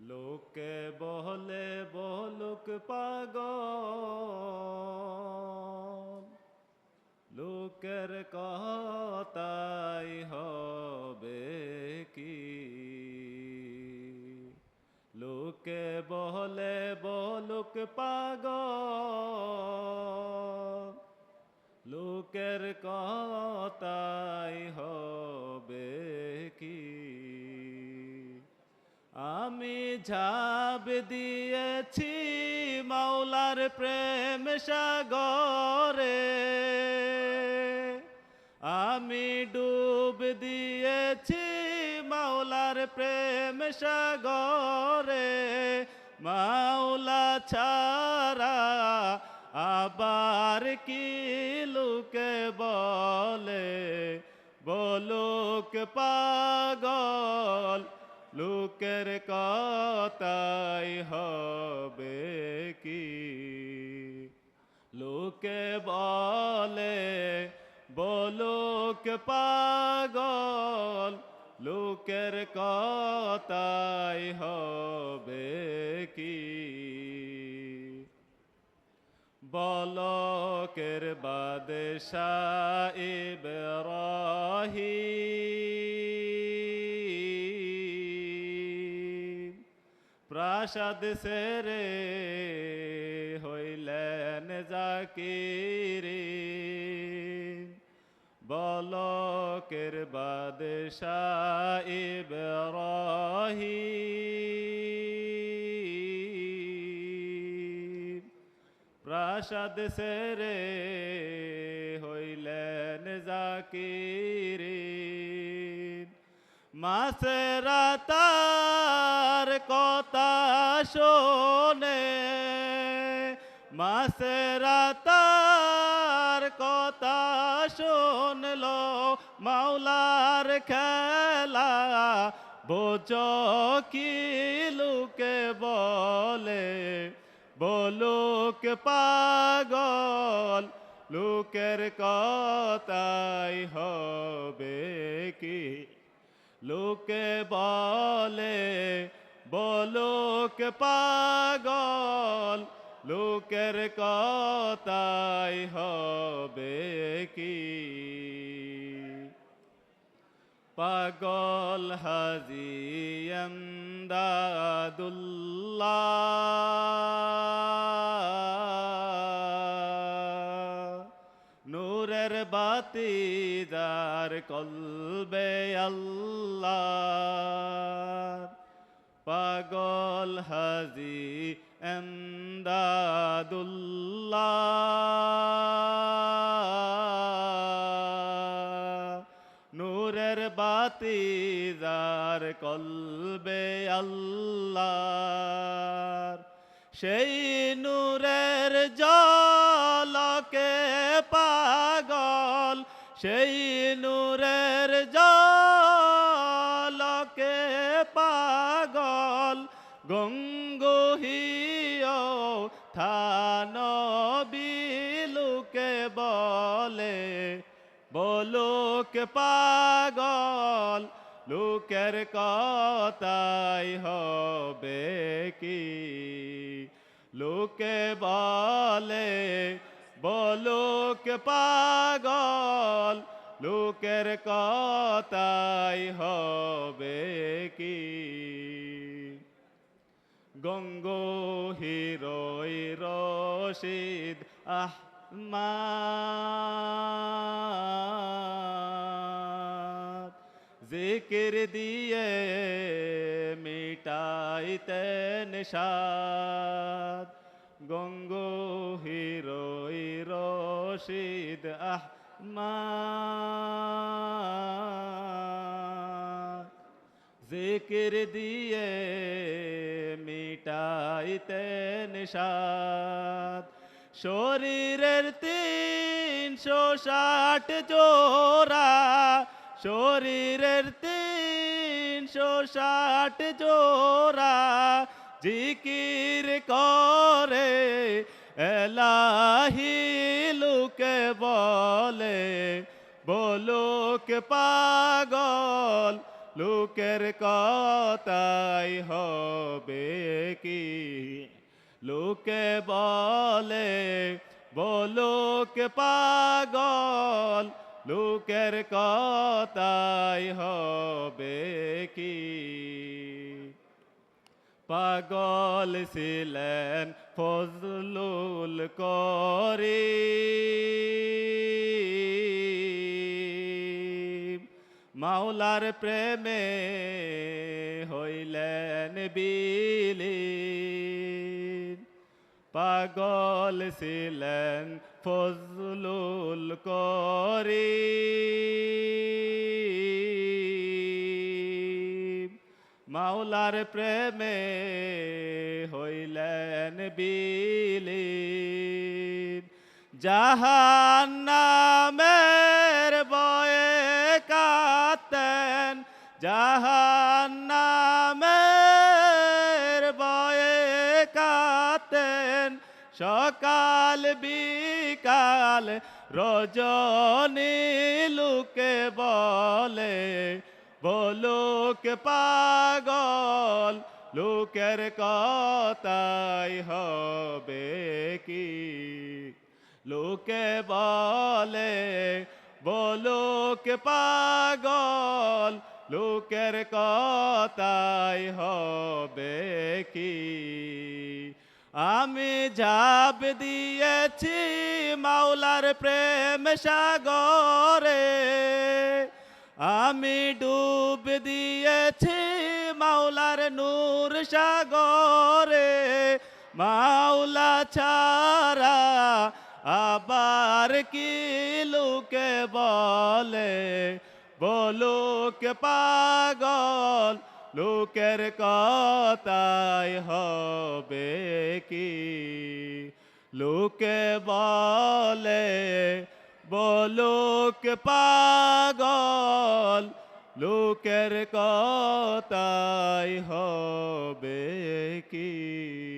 লোকে বলে বলুক পাগ লোকের কথাই হবে কি? লোকে বলে বলুক পাগ লোকের কথাই হবে ঝাঁপ দিয়েছি মাওলার প্রেম সাগরে। আমি ডুব দিয়েছি মাওলার প্রেম সাগরে। মাওলা ছাড়া আবার কি লোকে বলে? বলুক পাগল লোকের কথাই হবে কি? লোকে বলে, বলুক পাগল, লোকের কথাই হবে কি? বলকের বাদশাহ ইব্রাহিম প্রাসাদ সেরে হইলেন জাকিরি। বলকের বাদশাহ ইব্রাহিম। প্রাসাদ সেরে হইলেন জাকিরি। মাসেরা তার কথা শোনে। মাসেরা তার কথা শুনলো, মাওলার খেলা বোঝ কি লোকে বলে? বলুক পাগল, লোকের কথাই হবে কি? লোকে বলে, বলুক পাগল, লোকের কথাই হবে কি? পাগল হাজি আমদাদুল্লাহ নূরের বাতি যার কলবে আল্লাহ। পাগল হাজি এমদাদুল্লাহ। নূরের বাতি যার কলবে আল্লাহ সেই নূরের জলকে পাগল, সেই নূরের জলকে গঙ্গোহিও থান বিলুকে বলে, বলুক পাগল, লোকের কথাই হবে কি? লোকে বলে, বলুক পাগল, লোকের কথাই হবে কি? গঙ্গো হিরোই রশিদ আহমাদ। জিকির দিয়ে মিটাইতেন সাদ। গঙ্গো হিরোই রশিদ আহমাদ। জিকির দিয়ে মিটাইতেন সাদ শরীরের তিনশো ষাট জোড়া, শরীরের তিনশো ষাট জোড়া জিকির করে, এলাহি লোকে বলে, বলুক পাগল, লোকের কথাই হবে কি? লোকে বলে বলোক পাগল, লোকের কথাই হবে কি? পাগল ছিলেন ফজলুল করি মাওলার প্রেমে হইলেন বিলীন পাগল ছিলেন ফজলুল করি মাওলার প্রেমে হইলেন বিলি জাহান নামের বয়ে কাতেন জাহান সকাল বিকাল রজনী লুকে বলে, বলুক পাগল, লোকের কথাই হবে কি? লোকে বলে, বলুক পাগল, লোকের কথাই হবে কি? আমি ঝাঁপ দিয়েছি মাওলার প্রেম সাগরে। আমি ডুব দিয়েছি মাওলার নূর সাগরে। মাওলা ছাড়া আবার কি লোকে বলে? বলুক পাগল লোকের কথাই হবে কি লোকে বলে বলুক পাগল লোকের কথাই হবে কি আসসালাম